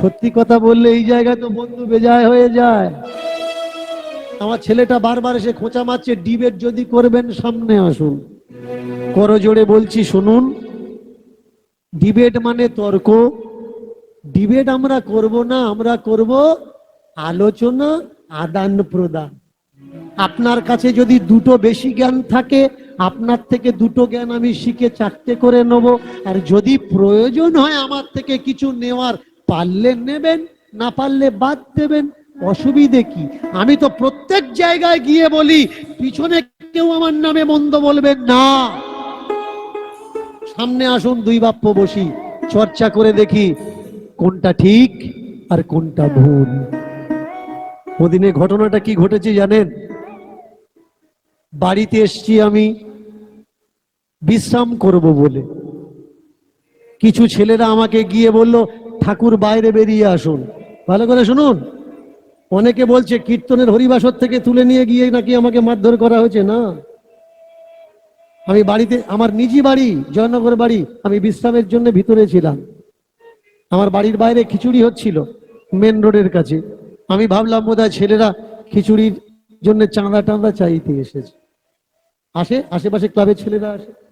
সত্যি কথা বললে এই জায়গায় তো বন্ধু বেজায় হয়ে যায়। আমার ছেলেটা বারবার এসে খোঁচা মারছে, ডিবেট যদি করবেন সামনে আসুন। করো জোরে বলছি, শুনুন, ডিবেট মানে তর্ক, ডিবেট আমরা করব না, আমরা করব আলোচনা, আদান প্রদান। আপনার কাছে যদি দুটো বেশি জ্ঞান থাকে, আপনার থেকে দুটো জ্ঞান আমি শিখে চারটে করে নেব। আর যদি প্রয়োজন হয় আমার থেকে কিছু নেওয়ার পারলে নেবেন, না পারলে বাদ দেবেন। অসুবিধে কি? আমি তো প্রত্যেক জায়গায় গিয়ে বলি, পিছনে কেউ আমার নামে মন্দ বলবেন না। সামনে আসুন দুই বাপ্য বসি, চর্চা করে দেখি কোনটা ঠিক আর কোনটা ভুল। ওদিনে ঘটনাটা কি ঘটেছে জানেন? বাড়িতে এসছি আমি, বিশ্রাম করব বলে। কিছু ছেলেরা আমাকে গিয়ে বলল ঠাকুর বাইরে বেরিয়ে আসুন। ভালো করে শুনুন। অনেকে বলছে, কীর্তনের হরিবাসর থেকে তুলে নিয়ে গিয়ে নাকি আমাকে মারধর করা হয়েছে? না। আমি বাড়িতে, আমার নিজি বাড়ি, জয়নগর বাড়ি, আমি বিশ্রামের জন্য ভিতরে ছিলাম। আমার বাড়ির বাইরে খিচুড়ি হচ্ছিল, মেন রোডের কাছে। আমি ভাবলাম, বোধহয় ছেলেরা খিচুড়ির জন্য চাঁদা টাঁদা চাইতে এসেছে। আসে, আশেপাশে ক্লাবের ছেলেরা আসে।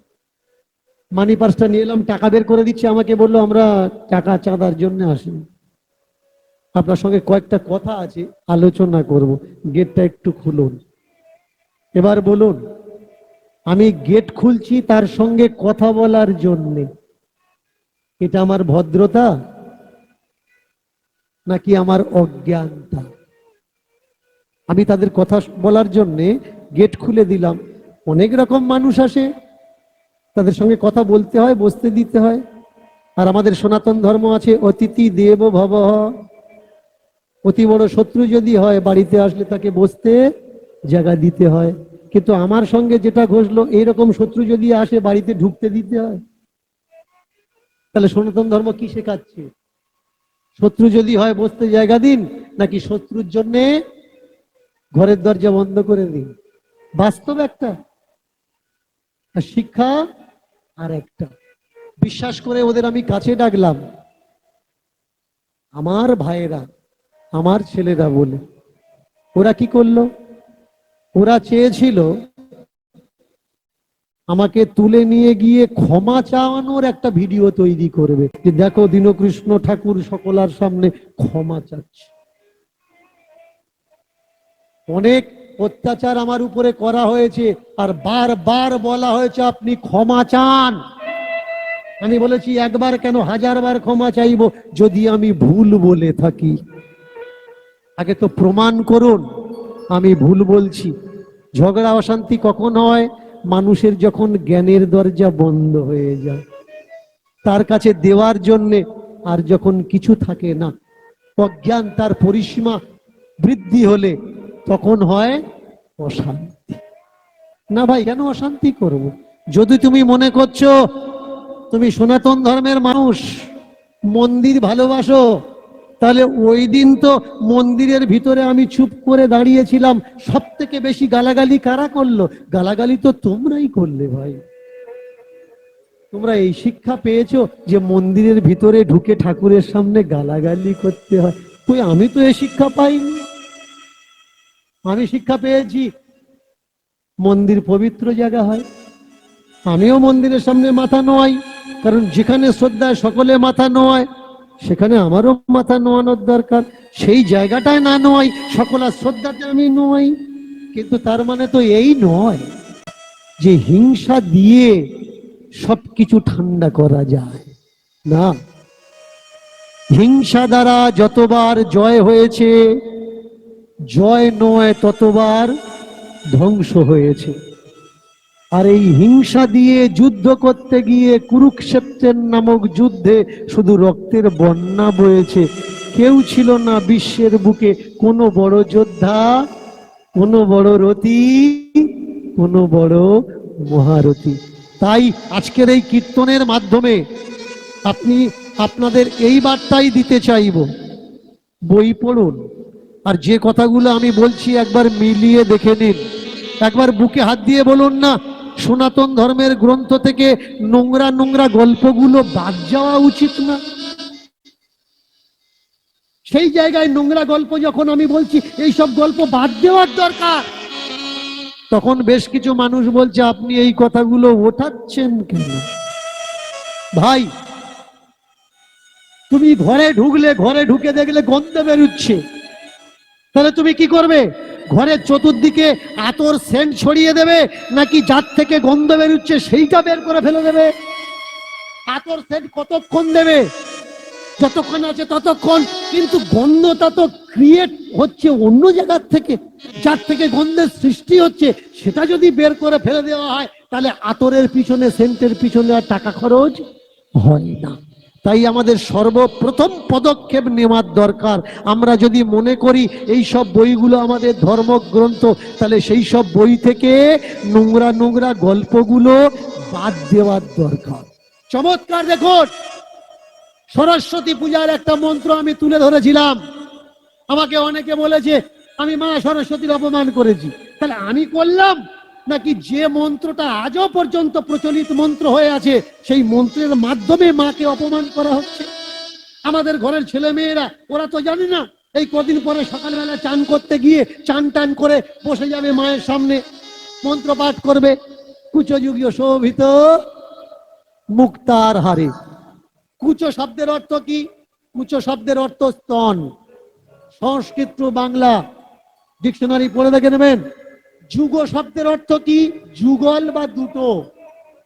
মানি পার্সটা নিয়ে এলাম, টাকা বের করে দিচ্ছে আমাকে, বলল, আমরা টাকা চাঁদার জন্য আসি আপনার সঙ্গে কয়েকটা কথা আছে, আলোচনা করব। গেটটা একটু খুলুন। এবার বলুন, আমি গেট খুলছি তার সঙ্গে কথা বলার জন্যে। এটা আমার ভদ্রতা নাকি আমার অজ্ঞানতা? আমি তাদের কথা বলার জন্যে গেট খুলে দিলাম। অনেক রকম মানুষ আসে তাদের সঙ্গে কথা বলতে হয়, বসতে দিতে হয়। আর আমাদের সনাতন ধর্ম আছে, অতিথি দেব ভব অতি বড় শত্রু যদি হয়, বাড়িতে আসলে তাকে বসতে জায়গা দিতে হয়। কিন্তু আমার সঙ্গে যেটা ঘটলো, এইরকম শত্রু যদি আসে, বাড়িতে ঢুকতে দিতে হয়। তাহলে সনাতন ধর্ম কি শেখাচ্ছে? শত্রু যদি হয়, বসতে জায়গা দিন, নাকি শত্রুর জন্যে ঘরের দরজা বন্ধ করে দিন? বাস্তব একটা। শিক্ষা আর একটা বিশ্বাস করে ওদের আমি কাছে ডাকলাম। আমার ভাইয়েরা, আমার ছেলেরা বলে, ওরা কি করল? ওরা চেয়েছিল আমাকে তুলে নিয়ে গিয়ে ক্ষমা চাওয়ানোর একটা ভিডিও তৈরি করবে। যে দেখো দীনকৃষ্ণ ঠাকুর সকলার সামনে ক্ষমা চাচ্ছে। অনেক অত্যাচার আমার উপরে করা হয়েছে আর বারবার বলা হয়েছে, আপনি ক্ষমা চান। আমি বলেছি, একবার কেন, হাজারবার ক্ষমা চাইব, যদি আমি ভুল বলে থাকি। আগে তো প্রমাণ করুন, আমি ভুল বলছি। ঝগড়া, অশান্তি কখন হয়? মানুষের যখন জ্ঞানের দরজা বন্ধ হয়ে যায়। তার কাছে দেওয়ার জন্যে আর যখন কিছু থাকে না, অজ্ঞান তার পরিসীমা বৃদ্ধি হলে তখন হয় অশান্তি। না ভাই, কেন অশান্তি করব। যদি তুমি মনে করছ তুমি সনাতন ধর্মের মানুষ, মন্দির ভালোবাসো, তাহলে ওই দিন তো মন্দিরের ভিতরে আমি চুপ করে দাঁড়িয়েছিলাম সব থেকে বেশি গালাগালি কারা করল? গালাগালি তো তোমরাই করলে ভাই। তোমরা এই শিক্ষা পেয়েছ যে মন্দিরের ভিতরে ঢুকে ঠাকুরের সামনে গালাগালি করতে হয়। কই, আমি তো এই শিক্ষা পাইনি। আমি শিক্ষা পেয়েছি। মন্দির পবিত্র জায়গা হয়। আমিও মন্দিরের সামনে মাথা নোয়াই, কারণ যেখানে শ্রদ্ধায় সকলে মাথা নোয়ায়, সেখানে আমারও মাথা নোয়ানোর দরকার। সেই জায়গাটায় না নোয়াই সকলের শ্রদ্ধাতে আমি নোয়াই। কিন্তু তার মানে তো এই নয় যে হিংসা দিয়ে সব কিছু ঠান্ডা করা যায়। না। হিংসা দ্বারা যতবার জয় হয়েছে জয় নয় ততবার ধ্বংস হয়েছে। আর এই হিংসা দিয়ে যুদ্ধ করতে গিয়ে কুরুক্ষেত্রের নামক যুদ্ধে শুধু রক্তের বন্যা বয়েছে। কেউ ছিল না বিশ্বের বুকে। কোনো বড় যোদ্ধা, কোনো বড় রতি, কোনো বড় মহারথী তাই আজকের এই কীর্তনের মাধ্যমে আপনি আপনাদের এই বার্তাই দিতে চাইব। বই পড়ুন। আর যে কথাগুলো আমি বলছি একবার মিলিয়ে দেখে নিন। একবার বুকে হাত দিয়ে বলুন না, সনাতন ধর্মের গ্রন্থ থেকে নোংরা নোংরা গল্পগুলো বাদ যাওয়া উচিত না। সেই জায়গায় নোংরা গল্প যখন আমি বলছি, এই সব গল্প বাদ দেওয়ার দরকার। তখন বেশ কিছু মানুষ বলছে, আপনি এই কথাগুলো ওঠাচ্ছেন কেন? ভাই, তুমি ঘরে ঢুকলে, ঘরে ঢুকে দেখলে গন্ধ বেরুচ্ছে। তাহলে তুমি কি করবে? ঘরের চতুর্দিকে আতর সেন্ট ছড়িয়ে দেবে, নাকি যার থেকে গন্ধ বেরুচ্ছে সেইটা বের করে ফেলে দেবে? আতর সেন্ট কতক্ষণ দেবে? যতক্ষণ আছে ততক্ষণ, কিন্তু গন্ধটা তো ক্রিয়েট হচ্ছে অন্য জায়গার থেকে। যার থেকে গন্ধের সৃষ্টি হচ্ছে, সেটা যদি বের করে ফেলে দেওয়া হয়, তাহলে আতরের পিছনে, সেন্টের পিছনে আর টাকা খরচ হয় না। তাই আমাদের সর্বপ্রথম পদক্ষেপ নেওয়ার দরকার। আমরা যদি মনে করি এই সব বইগুলো আমাদের ধর্মগ্রন্থ, তাহলে সেই সব বই থেকে নোংরা নোংরা গল্পগুলো বাদ দেওয়ার দরকার। চমৎকার দেখুন! সরস্বতী পূজার একটা মন্ত্র আমি তুলে ধরেছিলাম। আমাকে অনেকে বলেছে, আমি মা সরস্বতীর অপমান করেছি। তাহলে আমি করলাম? নাকি যে মন্ত্রটা আজও পর্যন্ত প্রচলিত মন্ত্র হয়ে আছে, সেই মন্ত্রের মাধ্যমে মাকে অপমান করা হচ্ছে? আমাদের ঘরের ছেলে মেয়েরা ওরা তো জানে না, এই কদিন পরে সকালবেলা চান করতে গিয়ে চান টান করে বসে যাবে মায়ের সামনে। মন্ত্র পাঠ করবে কুচযুগীয় শোভিত মুক্তার হারে। কুচো শব্দের অর্থ কি? কুচো শব্দের অর্থ স্তন। সংস্কৃত বাংলা, ডিকশনারি পড়ে দেখে নেবেন। যুগ শব্দের অর্থ কি? যুগল বা দুটো।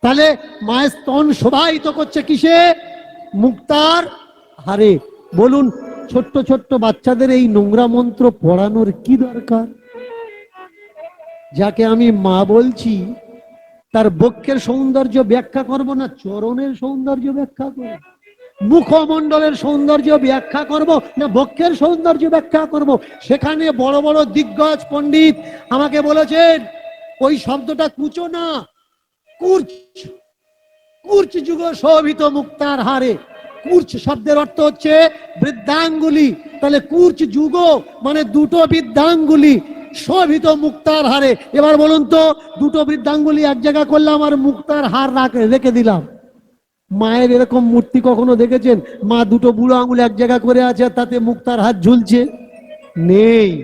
তাহলে মায়ের স্তন শোভায়িত করছে কিসে? মুক্তার হারে। বলুন, ছোট্ট ছোট্ট বাচ্চাদের এই নোংরা মন্ত্র পড়ানোর কি দরকার? যাকে আমি মা বলছি, তার বক্ষের সৌন্দর্য ব্যাখ্যা করব না, চরণের সৌন্দর্য ব্যাখ্যা করব? মুখমণ্ডলের সৌন্দর্য ব্যাখ্যা করব না বক্ষের সৌন্দর্য ব্যাখ্যা করব? সেখানে বড় বড় দিগ্গজ পণ্ডিত আমাকে বলেছেন, ওই শব্দটা কুচো না, কুর্চ। কুর্চ যুগ শোভিত মুক্তার হারে। কুর্চ শব্দের অর্থ হচ্ছে বৃদ্ধাঙ্গুলি। তাহলে কুর্চ যুগ মানে দুটো বৃদ্ধাঙ্গুলি শোভিত মুক্তার হারে। এবার বলুন তো, দুটো বৃদ্ধাঙ্গুলি এক জায়গা করলাম আর মুক্তার হার রাখ- রেখে দিলাম। মায়ের এরকম মূর্তি কখনো দেখেছেন? মা দুটো বুড়ো আঙুল এক জায়গা করে আছে আর তাতে মুখ তার হাত ঝুলছে? নেই।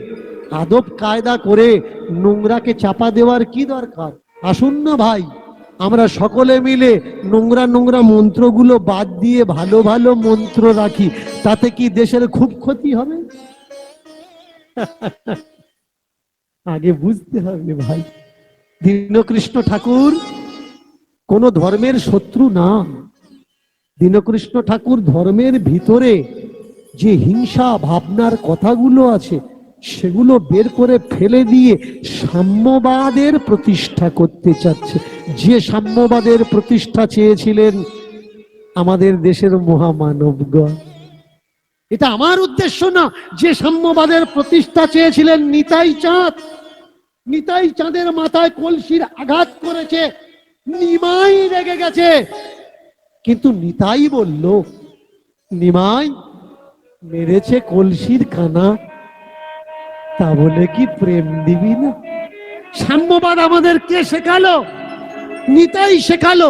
আদব কায়দা করে নোংরাকে চাপা দেওয়ার কি দরকার? আসুন না ভাই, আমরা সকলে মিলে নোংরা নোংরা মন্ত্রগুলো বাদ দিয়ে ভালো ভালো মন্ত্র রাখি। তাতে কি দেশের খুব ক্ষতি হবে? আগে বুঝতে হবে ভাই। দীনকৃষ্ণ ঠাকুর কোন ধর্মের শত্রু না। দীনকৃষ্ণ ঠাকুর ধর্মের ভিতরে যে হিংসা ভাবনার কথাগুলো আছে, সেগুলো বের করে ফেলে দিয়ে সাম্যবাদের প্রতিষ্ঠা করতে চাচ্ছে। যে সাম্যবাদের প্রতিষ্ঠা চেয়েছিলেন আমাদের দেশের মহামানবগণ। এটা আমার উদ্দেশ্য না, যে সাম্যবাদের প্রতিষ্ঠা চেয়েছিলেন নিতাই চাঁদ। নিতাই চাঁদের মাথায় কলসির আঘাত করেছে, নিমাই রেগে গেছে। কিন্তু নিতাই বলল, নিমাই, মেরেছে কলসির কানা। তা বলে কি প্রেম দিবি না? সাম্যবাদ আমাদের কে শেখালো? নিতাই শেখালো,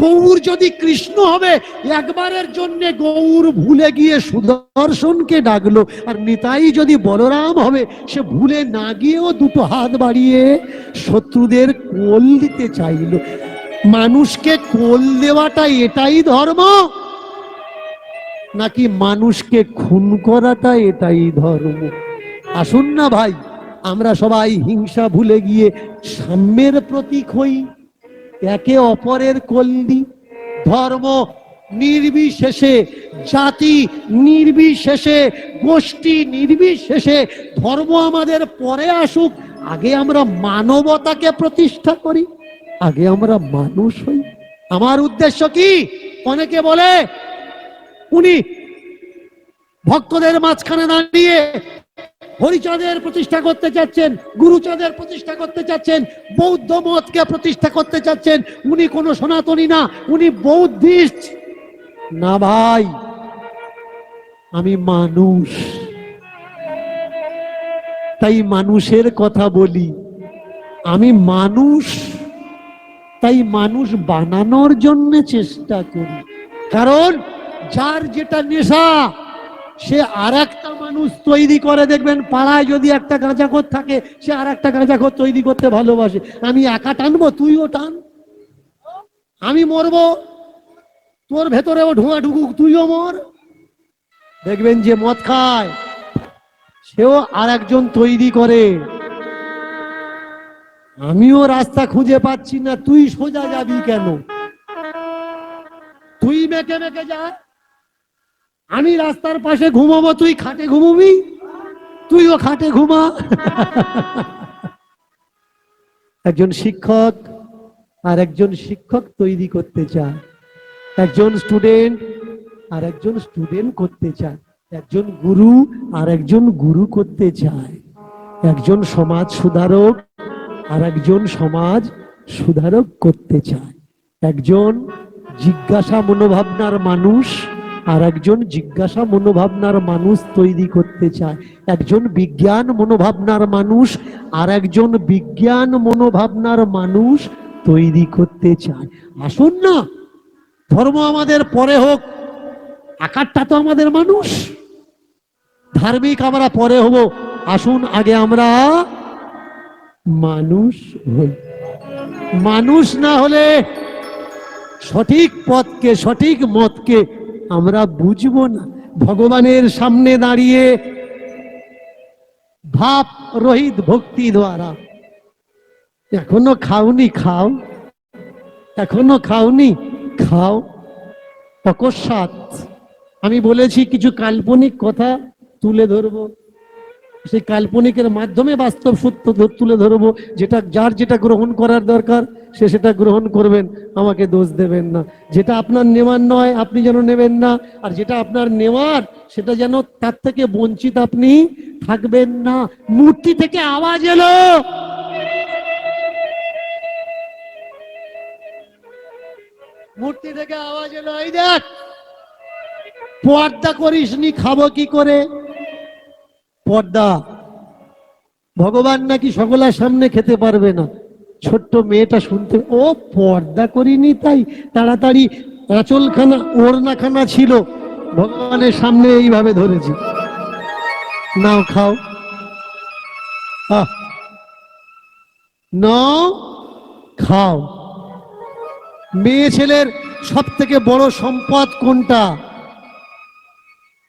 গৌর যদি কৃষ্ণ হবে, একবারের জন্য গৌর ভুলে গিয়ে সুদর্শনকে ডাকলো। আর নিতাই যদি বলরাম হবে, সে ভুলে না গিয়েও দুটো হাত বাড়িয়ে শত্রুদের কোল দিতে চাইলো। মানুষকে কোল দেওয়াটা এটাই ধর্ম? নাকি মানুষকে খুন করাটা এটাই ধর্ম? আসুন না ভাই, আমরা সবাই হিংসা ভুলে গিয়ে সাম্যের প্রতীক হই। একে অপরের কল্লি ধর্ম নির্বিশেষে, জাতি নির্বিশেষে, গোষ্ঠী নির্বিশেষে, ধর্ম আমাদের পরে আসুক, আগে আমরা মানবতাকে প্রতিষ্ঠা করি। আগে আমরা মানুষ হই। আমার উদ্দেশ্য কি? অনেকে বলে, উনি ভক্তদের মাঝখানে দাঁড়িয়ে হরিচাঁদের প্রতিষ্ঠা করতে চাচ্ছেন, গুরুচাঁদের প্রতিষ্ঠা করতে চাচ্ছেন, বৌদ্ধ মতকে প্রতিষ্ঠা করতে চাচ্ছেন, উনি কোনো সনাতনী না, উনি বৌদ্ধিস্ট। না ভাই, আমি মানুষ। তাই মানুষের কথা বলি, আমি মানুষ। তাই মানুষ বানানোর জন্য চেষ্টা করি। কারণ যার যেটা নেশা, সে আর একটা মানুষ তৈরি করে। দেখবেন পাড়ায় যদি একটা গাঁজাখোর থাকে, সে আর একটা গাঁজাখোর তৈরি করতে ভালোবাসে। আমি একা টানবো, তুইও টান। আমি মরবো, তোর ভেতরেও ঢোঁয়া ঢুকুক, তুইও মর। দেখবেন যে মদ খায়, সেও আর একজন তৈরি করে। আমিও রাস্তা খুঁজে পাচ্ছি না, তুই সোজা যাবি কেন? তুই মেকে মেকে যা। আমি রাস্তার পাশে ঘুমাবো, তুই খাটে ঘুমবি? তুইও খাটে ঘুমা। একজন শিক্ষক আর একজন শিক্ষক তৈরি করতে চায়। একজন স্টুডেন্ট আর একজন স্টুডেন্ট করতে চায়। একজন গুরু আর একজন গুরু করতে চায়। একজন সমাজ সুধারক আর একজন সমাজ সুধারক করতে চায়। একজন জিজ্ঞাসা মনোভাবনার মানুষ আর একজন জিজ্ঞাসা মনোভাবনার মানুষ তৈরি করতে চায়। একজন বিজ্ঞান মনোভাবনার মানুষ আর একজন বিজ্ঞান মনোভাবনার মানুষ তৈরি করতে চায়। আসুন না, ধর্ম আমাদের পরে হোক, আকারটা তো আমাদের মানুষ। ধার্মিক আমরা পরে হব। আসুন আগে আমরা মানুষ হই মানুষ না হলে সঠিক পথকে, সঠিক মতকে আমরা বুঝব না। ভগবানের সামনে দাঁড়িয়ে ভাব রহিত ভক্তি দ্বারা। এখনও খাওনি, খাও। এখনও খাওনি, খাও। অকস্মাৎ আমি বলেছি, কিছু কাল্পনিক কথা তুলে ধরবো। সেই কাল্পনিকের মাধ্যমে বাস্তব সত্য তুলে ধরবো, যেটা যার যেটা গ্রহণ করার দরকার, সে সেটা গ্রহণ করবেন, আমাকে দোষ দেবেন না। যেটা আপনার নেওয়ার নয়, আপনি যেন নেবেন না, আর যেটা আপনার নেওয়ার, সেটা যেন তার থেকে বঞ্চিত আপনি থাকবেন না। মূর্তি থেকে আওয়াজ এলো। মূর্তি থেকে আওয়াজ এলো, এই দেখ। পর্দা করিসনি, খাব কি করে? পর্দা। ভগবান নাকি সকলের সামনে খেতে পারবে না। ছোট্ট মেয়েটা শুনতে, ও, পর্দা করিনি তাই তাড়াতাড়ি আঁচলখানা, ওড়নাখানা ছিল। ভগবানের সামনে এইভাবে ধরেছি। নাও খাও। নাও খাও। মেয়ে ছেলের সব থেকে বড় সম্পদ কোনটা?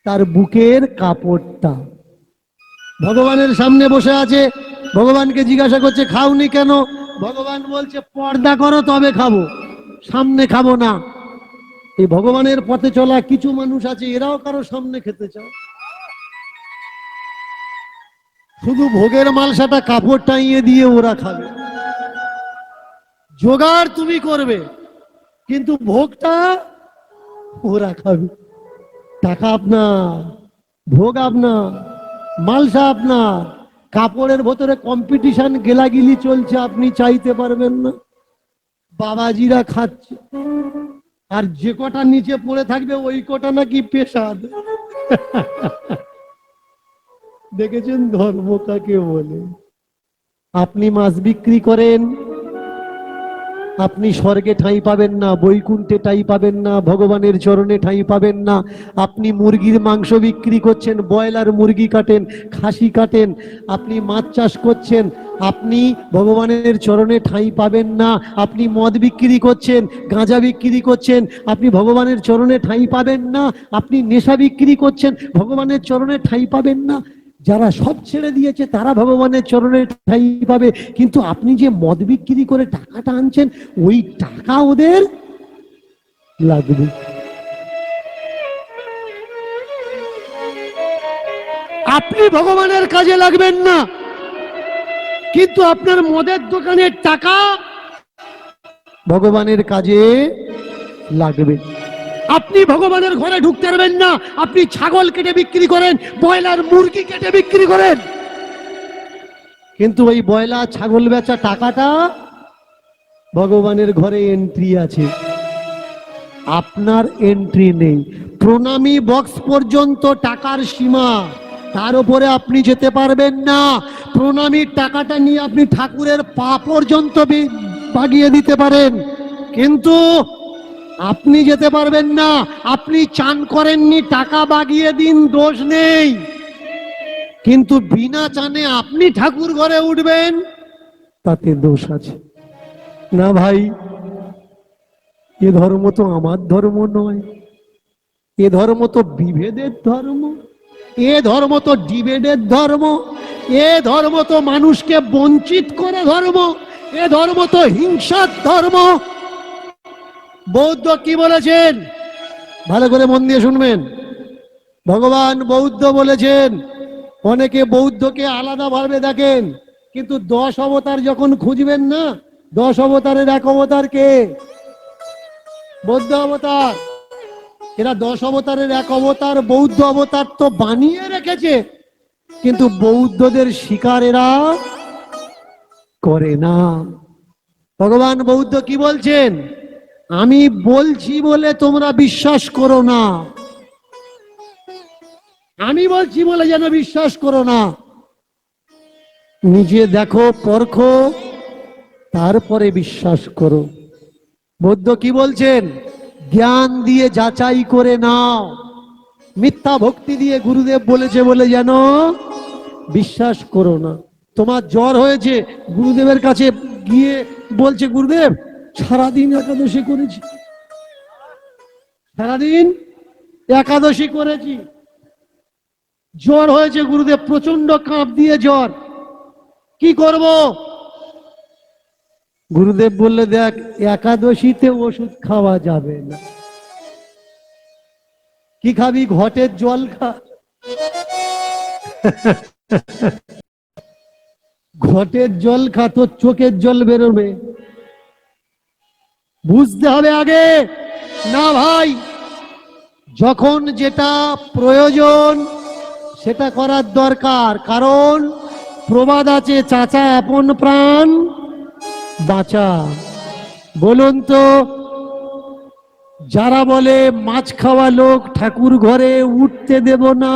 তার বুকের কাপড়টা। ভগবানের সামনে বসে আছে, ভগবানকে জিজ্ঞাসা করছে, খাওনি কেন? ভগবান বলছে, পর্দা করো, তবে খাব। সামনে খাব না। এই ভগবানের পথে চলা কিছু মানুষ আছে, এরাও কারও সামনে খেতে চায়। শুধু ভোগের মালসাটা কাপড় টাঙিয়ে দিয়ে ওরা খাবে। জোগাড় তুমি করবে, কিন্তু ভোগটা ওরা খাবে। টাকা আপনার, ভোগ আপনার। মালসা আপনার। কাপড়ের ভেতরে কম্পিটিশন গেলাগিলি চলছে, আপনি চাইতে পারবেন না। বাবাজিরা খাচ্ছে। আর যে কটা নিচে পড়ে থাকবে, ওই কটা নাকি পেশাদ দেখেছেন ধর্ম কাকে বলে? আপনি মাছ বিক্রি করেন আপনি স্বর্গে ঠাঁই পাবেন না, বৈকুণ্ঠে ঠাঁই পাবেন না, ভগবানের চরণে ঠাঁই পাবেন না। আপনি মুরগির মাংস বিক্রি করছেন, ব্রয়লার মুরগি কাটেন, খাসি কাটেন, আপনি মাছ চাষ করছেন, আপনি ভগবানের চরণে ঠাঁই পাবেন না। আপনি মদ বিক্রি করছেন, গাঁজা বিক্রি করছেন, আপনি ভগবানের চরণে ঠাঁই পাবেন না। আপনি নেশা বিক্রি করছেন, ভগবানের চরণে ঠাঁই পাবেন না। যারা সব ছেড়ে দিয়েছে, তারা ভগবানের চরণে ঠাই পাবে। কিন্তু আপনি যে মদ বিক্রি করে টাকাটা আনছেন, ওই টাকা ওদের লাগবে। আপনি ভগবানের কাজে লাগবেন না। কিন্তু আপনার মদের দোকানের টাকা ভগবানের কাজে লাগবে। আপনি ভগবানের ঘরে ঢুকতে পারবেন না। আপনি ছাগল কেটে বিক্রি করেন, ব্রয়লার, মুরগি কেটে বিক্রি করেন। কিন্তু ওই ব্রয়লার, ছাগল বেচা টাকাটা ভগবানের ঘরে এন্ট্রি আছে। আপনার এন্ট্রি নেই। প্রণামী বক্স পর্যন্ত টাকার সীমা। তার উপরে আপনি যেতে পারবেন না। প্রণামীর টাকাটা নিয়ে আপনি ঠাকুরের পা পর্যন্ত বাগিয়ে দিতে পারেন। কিন্তু আপনি যেতে পারবেন না। আপনি চান করেননি, টাকা বাগিয়ে দিন, দোষ নেই। কিন্তু বিনা চানে আপনি ঠাকুর ঘরে উঠবেন, তাতে দোষ আছে। না ভাই, এ ধর্ম তো আমার ধর্ম নয়। এ ধর্ম তো বিভেদের ধর্ম। এ ধর্ম তো ডিবেডের ধর্ম। এ ধর্ম তো মানুষকে বঞ্চিত করে ধর্ম। এ ধর্ম তো হিংসার ধর্ম। বৌদ্ধ কি বলেছেন? ভালো করে মন দিয়ে শুনবেন। ভগবান বৌদ্ধ বলেছেন, অনেকে বৌদ্ধকে আলাদা ভাবে দেখেন, কিন্তু দশ অবতার যখন খুঁজবেন না, দশ অবতারের এক অবতার কে? বৌদ্ধ অবতার। এরা দশ অবতারের এক অবতার, বৌদ্ধ অবতার তো বানিয়ে রেখেছে, কিন্তু বৌদ্ধদের শিকার এরা করে না। ভগবান বৌদ্ধ কি বলছেন? আমি বলছি বলে তোমরা বিশ্বাস করো না। আমি বলছি বলে যেন বিশ্বাস করো না। নিজে দেখো পরখো, তারপরে বিশ্বাস করো। বৌদ্ধ কি বলছেন? জ্ঞান দিয়ে যাচাই করে নাও। মিথ্যা ভক্তি দিয়ে গুরুদেব বলেছে বলে যেন বিশ্বাস করো না। তোমার জ্বর হয়েছে, গুরুদেবের কাছে গিয়ে বলছে, গুরুদেব সারাদিন একাদশী করেছি। সারাদিন একাদশী করেছি। জ্বর হয়েছে গুরুদেব প্রচণ্ড কাঁপ দিয়ে জ্বর। কি করব? গুরুদেব বললে, দেখ, একাদশীতে ওষুধ খাওয়া যাবে না। কি খাবি? ঘটের জল খা। ঘটের জল খা, তোর চোখের জল বেরোবে। বুঝতে হবে আগে। না ভাই, যখন যেটা প্রয়োজন সেটা করার দরকার, কারণ প্রবাদ আছে চাচা, আপন প্রাণ বাঁচা। বলুন তো যারা বলে মাছ খাওয়া লোক ঠাকুর ঘরে উঠতে দেব না,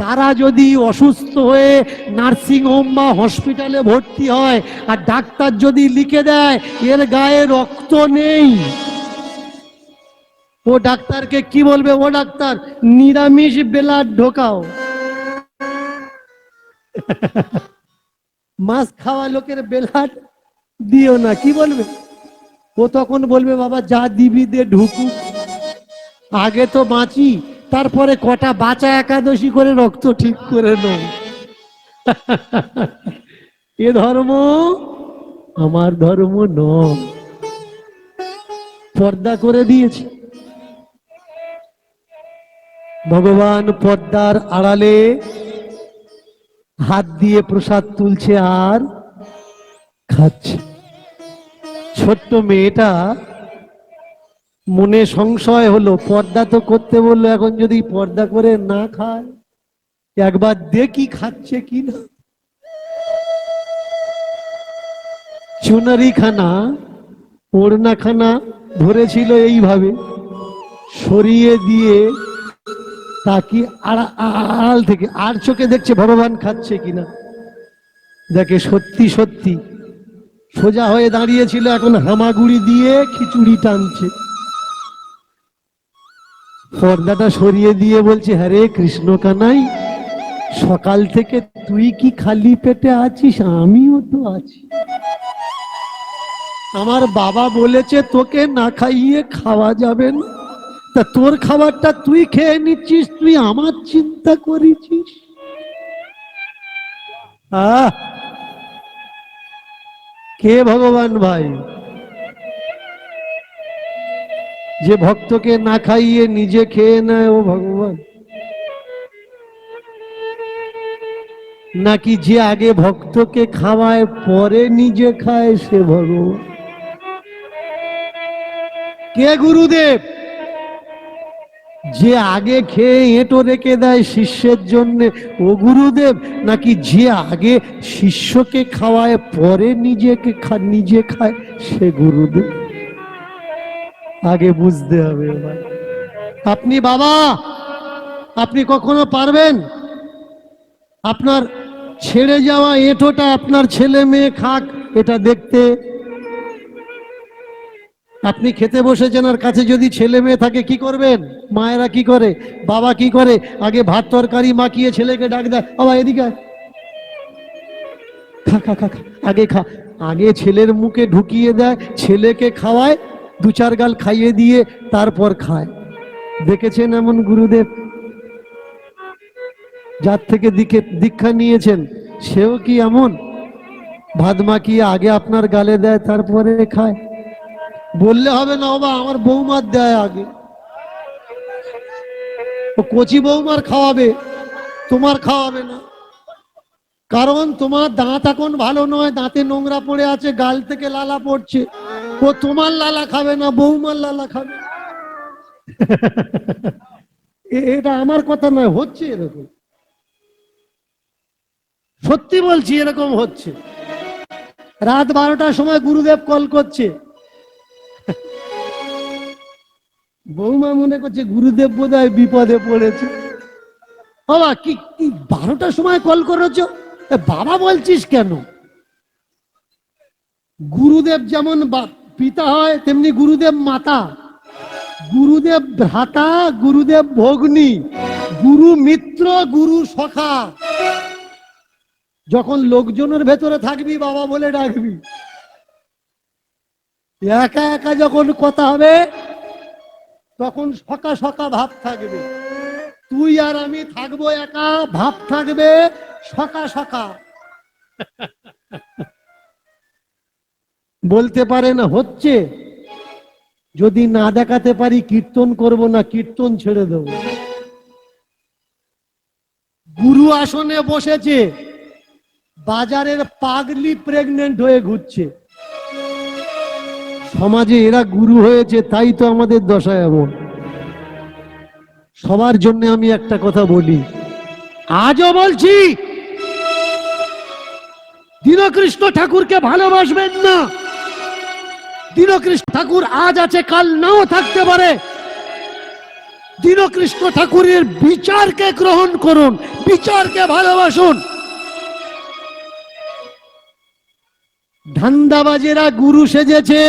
তারা যদি অসুস্থ হয়ে নার্সিং হোম বা হসপিটালে ভর্তি হয় আর ডাক্তার যদি লিখে দেয়, এর গায়ে রক্ত নেই। ও ডাক্তারকে কি বলবে? ও ডাক্তার, নিরামিষ বেলার ঢোকাও। মাছ খাওয়া লোকের বেলাট দিও না, কি বলবে? ও তখন বলবে, বাবা, যা দিবি দে ঢুকুক আগে তো বাঁচি, তারপরে কটা বাঁচা একাদশী করে রক্ত ঠিক করে নেব। এ ধর্ম আমার ধর্ম নয়। পর্দা করে দিয়েছে। ভগবান পর্দার আড়ালে হাত দিয়ে প্রসাদ তুলছে আর খাচ্ছে। ছোট্ট মেয়েটা মনে সংশয় হলো, পর্দা তো করতে বলল, এখন যদি পর্দা করে না খায়, একবার দেখি খাচ্ছে কি না চুনারি খানা ওড়না খানা ধরেছিল এইভাবে, সরিয়ে দিয়ে তাকে আড়া- আড়াল থেকে, আর চোখে দেখছে ভগবান খাচ্ছে কিনা। দেখে সত্যি সত্যি সোজা হয়ে দাঁড়িয়েছিল এখন হামাগুড়ি দিয়ে খিচুড়ি টানছে। পর্দাটা সরিয়ে দিয়ে বলছে হ্যারে কৃষ্ণ কানাই সকাল থেকে তুই কি খালি পেটে আছিস? আমিও তো আছি। আমার বাবা বলেছে, তোকে না খাইয়ে খাওয়া যাবে না। তা তোর খাবারটা তুই খেয়ে নিচ্ছিস, তুই আমার চিন্তা করেছিস? আহ কে ভগবান ভাই? যে ভক্তকে না খাইয়ে নিজে খেয়ে নেয় ও ভগবান। নাকি যে আগে ভক্তকে খাওয়ায়, পরে নিজে খায় সে ভগবান? কে গুরুদেব? যে আগে খেয়ে এঁটো রেখে দেয় শিষ্যের জন্য, ও গুরুদেব? নাকি যে আগে শিষ্যকে খাওয়ায়, পরে নিজেকে নিজে খায় সে গুরুদেব? আগে বুঝতে হবে এবার। আপনি বাবা, আপনি কখনো পারবেন? আপনার ছেড়ে যাওয়া এঁটোটা আপনার ছেলে মেয়ে খাক, এটা দেখতে আপনি খেতে বসেছেন আর কাছে যদি ছেলে মেয়ে থাকে, কি করবেন? মায়েরা কি করে? বাবা কি করে? আগে ভাত তরকারি মাখিয়ে ছেলেকে ডাক দেয়, বাবা, এদিকে খা খা খা, আগে খা। আগে ছেলের মুখে ঢুকিয়ে দেয়, ছেলেকে খাওয়ায়, দু চার গাল খাইয়ে দিয়ে তারপর খায়। দেখেছেন এমন গুরুদেব? যার থেকে দিকে দীক্ষা নিয়েছেন, সেও কি এমন? ভাত মাখিয়ে আগে আপনার গালে দেয়, তারপরে খায়। বললে হবে না বাবা আমার বৌমার দেয় আগে। কচি বৌমার খাওয়াবে, তোমার খাওয়াবে না। কারণ তোমার দাঁত এখন ভালো নয়, দাঁতে নোংরা পড়ে আছে, গাল থেকে লালা পড়ছে। ও তোমার লালা খাবে না, বৌমার লালা খাবে। এটা আমার কথা নয়, হচ্ছে এরকম। সত্যি বলছি, এরকম হচ্ছে। রাত বারোটার সময় গুরুদেব কল করছে। বৌমা মনে করছে গুরুদেব বোধ বিপদে পড়েছে। বাবা, কি কি বারোটার সময় কল করেছ? বাবা বলছিস কেন? গুরুদেব যেমন পিতা হয়, তেমনি গুরুদেব মাতা। গুরুদেব ভ্রাতা, গুরুদেব ভগ্নী, গুরু মিত্র, গুরু সখা। যখন লোকজনের ভেতরে থাকবি, বাবা বলে ডাকবি। একা একা যখন কথা হবে তখন সকা সকা ভাব থাকবে। তুই আর আমি থাকব একা, ভাব থাকবে সকা সকা। বলতে পারে না হচ্ছে। যদি না দেখাতে পারি, কীর্তন করব না, কীর্তন ছেড়ে দেব। গুরু আসনে বসেছে, বাজারের পাগলি প্রেগনেন্ট হয়ে ঘুরছে। সমাজে এরা গুরু হয়েছে, তাই তো আমাদের দশা এমন। সবার জন্য আমি একটা কথা বলি। আজও বলছি, দীনকৃষ্ণ ঠাকুরকে ভালোবাসবেন না। দীনকৃষ্ণ ঠাকুর আজ আছে, কাল নাও থাকতে পারে। দীনকৃষ্ণ ঠাকুরের বিচারকে গ্রহণ করুন, বিচারকে ভালোবাসুন। ধান্দাবাজেরা গুরু সেজেছে।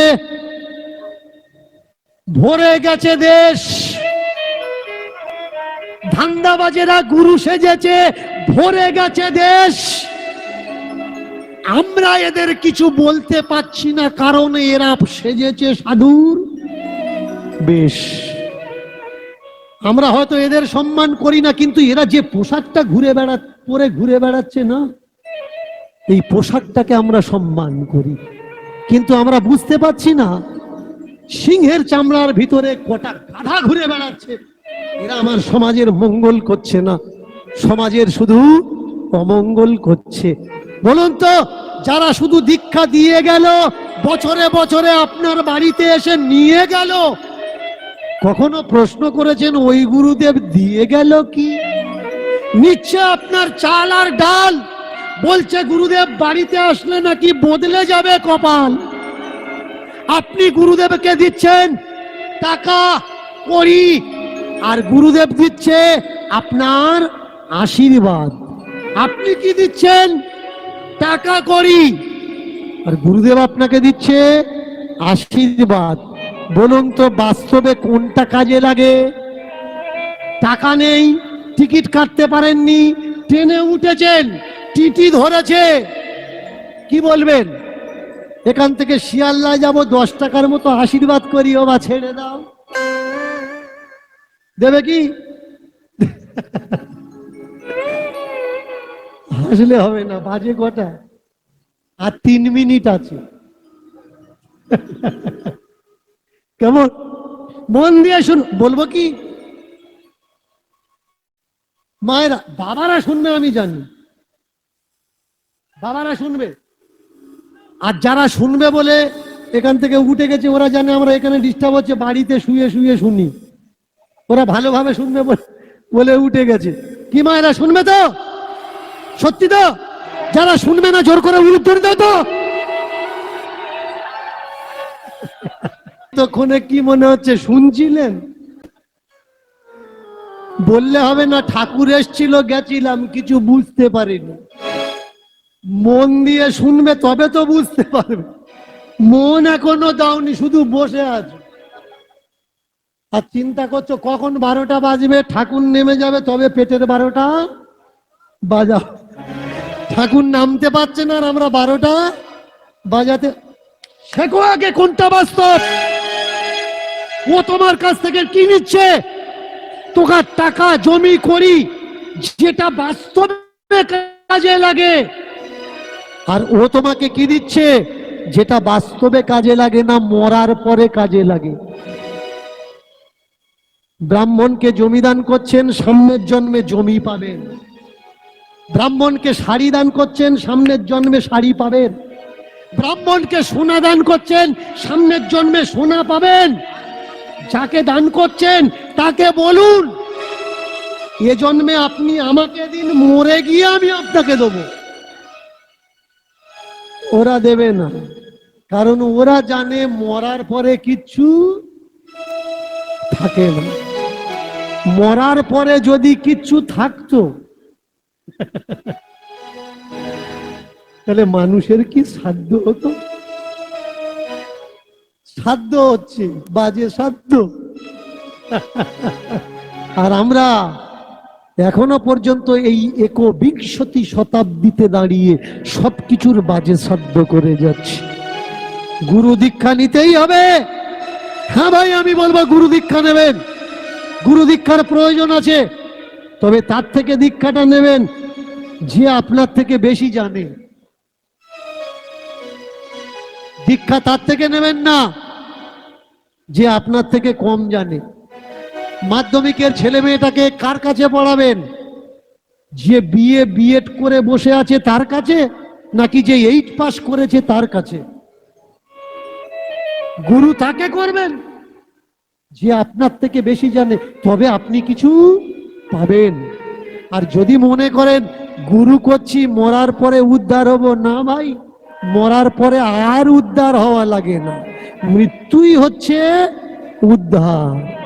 ভরে গেছে দেশ। ধান্দাবাজেরা গুরু সেজেছে, ভরে গেছে দেশ। আমরা এদের কিছু বলতে পাচ্ছি না, কারণ এরা সেজেছে সাধুর বেশ। আমরা হয়তো এদের সম্মান করি না, কিন্তু এরা যে পোশাকটা ঘুরে বেড়া, পরে ঘুরে বেড়াচ্ছে না, এই পোশাকটাকে আমরা সম্মান করি। কিন্তু আমরা বুঝতে পারছি না সিংহের চামড়ার ভিতরে কটা গাধা ঘুরে বেড়াচ্ছে। এরা আমার সমাজের মঙ্গল করছে না। সমাজের শুধু অমঙ্গল করছে। বলুন তো, যারা শুধু দীক্ষা দিয়ে গেল, বছরে বছরে আপনার বাড়িতে এসে নিয়ে গেল, কখনো প্রশ্ন করেছেন ওই গুরুদেব দিয়ে গেল কি? নিচ্ছে আপনার চাল আর ডাল, বলছে, গুরুদেব, বাড়িতে আসলে নাকি বদলে যাবে কপাল? আপনি গুরুদেবকে দিচ্ছেন টাকা করি আর গুরুদেব দিচ্ছে আপনার আশীর্বাদ। আপনি কি দিচ্ছেন? টাকা করি আর গুরুদেব আপনাকে দিচ্ছে আশীর্বাদ। বলুন তো, বাস্তবে কোনটা কাজে লাগে? টাকা নেই, টিকিট কাটতে পারেননি, ট্রেনে উঠেছেন, টিটি ধরেছে। কি বলবেন? এখান থেকে শিয়ালদা যাব, দশ টাকার মতো আশীর্বাদ করি, ও বা ছেড়ে দাও। দেবে কি? হাসলে হবে না, বাজে কটা আর তিন মিনিট আছে। কেমন? মন দিয়ে শুন, বলব কি? মায়েরা, বাবারা শুনবে আমি জানি। বাবারা শুনবে। আর যারা শুনবে বলে এখান থেকে উঠে গেছে, ওরা জানে আমরা এখানে ডিস্টার্ব হচ্ছে, বাড়িতে শুয়ে শুয়ে শুনি। ওরা ভালোভাবে শুনবে বলে- উঠে গেছে। কি মায়েরা শুনবে তো? সত্যি তো? যারা শুনবে না, জোর করে উত্তর দাও তো। তখনে কি মনে হচ্ছে, শুনছিলেন? বললে হবে না, ঠাকুর এসছিল, গেছিলাম, কিছু বুঝতে পারিনি। মন দিয়ে শুনবে, তবে তো বুঝতে পারবে। মন এখনও দাওনি, শুধু বসে আছো। আর চিন্তা করছ, কখন বারোটা বাজবে? ঠাকুর নেমে যাবে, তবে পেটের বারোটা বাজাও। ঠাকুর নামতে পারছে না আর আমরা বারোটা বাজাতে। শেখো আগে কোনটা বাস্তব ও তোমার কাছ থেকে কি নিচ্ছে? তোকার টাকা, জমি করি যেটা বাস্তবে কাজে লাগে। আর ও তোমাকে কি দিচ্ছে? যেটা বাস্তবে কাজে লাগে না, মরার পরে কাজে লাগে। ব্রাহ্মণকে জমি দান করছেন, সামনের জন্মে জমি পাবেন। ব্রাহ্মণকে শাড়ি দান করছেন, সামনের জন্মে শাড়ি পাবেন। ব্রাহ্মণকে সোনা দান করছেন, সামনের জন্মে সোনা পাবেন। যাকে দান করছেন, তাকে বলুন, এ জন্মে আপনি আমাকে দিন, মরে গিয়ে আমি আপনাকে দেবো। ওরা দেবে না। কারণ ওরা জানে মরার পরে কিচ্ছু থাকে না। মরার পরে যদি কিচ্ছু থাকতো, তাহলে মানুষের কি সাধ্য হতো? সাধ্য হচ্ছে, বাজে সাধ্য। আর আমরা এখনও পর্যন্ত এই একবিংশতি শতাব্দীতে দাঁড়িয়ে সবকিছুর বাজে সাধ্য করে যাচ্ছি। গুরু দীক্ষা নিতেই হবে। হ্যাঁ ভাই, আমি বলব গুরু দীক্ষা নেবেন। গুরু দীক্ষার প্রয়োজন আছে। তবে তার থেকে দীক্ষাটা নেবেন যে আপনার থেকে বেশি জানে। দীক্ষা তার থেকে নেবেন না, যে আপনার থেকে কম জানে। মাধ্যমিকের ছেলে মেয়েটাকে কার কাছে পড়াবেন? যে বিএ, বিএড করে বসে আছে তার কাছে, নাকি যে এইট পাস করেছে তার কাছে? গুরু তাকে করবেন? যে আপনার থেকে বেশি জানে, তবে আপনি কিছু পাবেন। আর যদি মনে করেন, গুরু করছি, মরার পরে উদ্ধার হব, না ভাই, মরার পরে আর উদ্ধার হওয়া লাগে না। মৃত্যুই হচ্ছে উদ্ধার।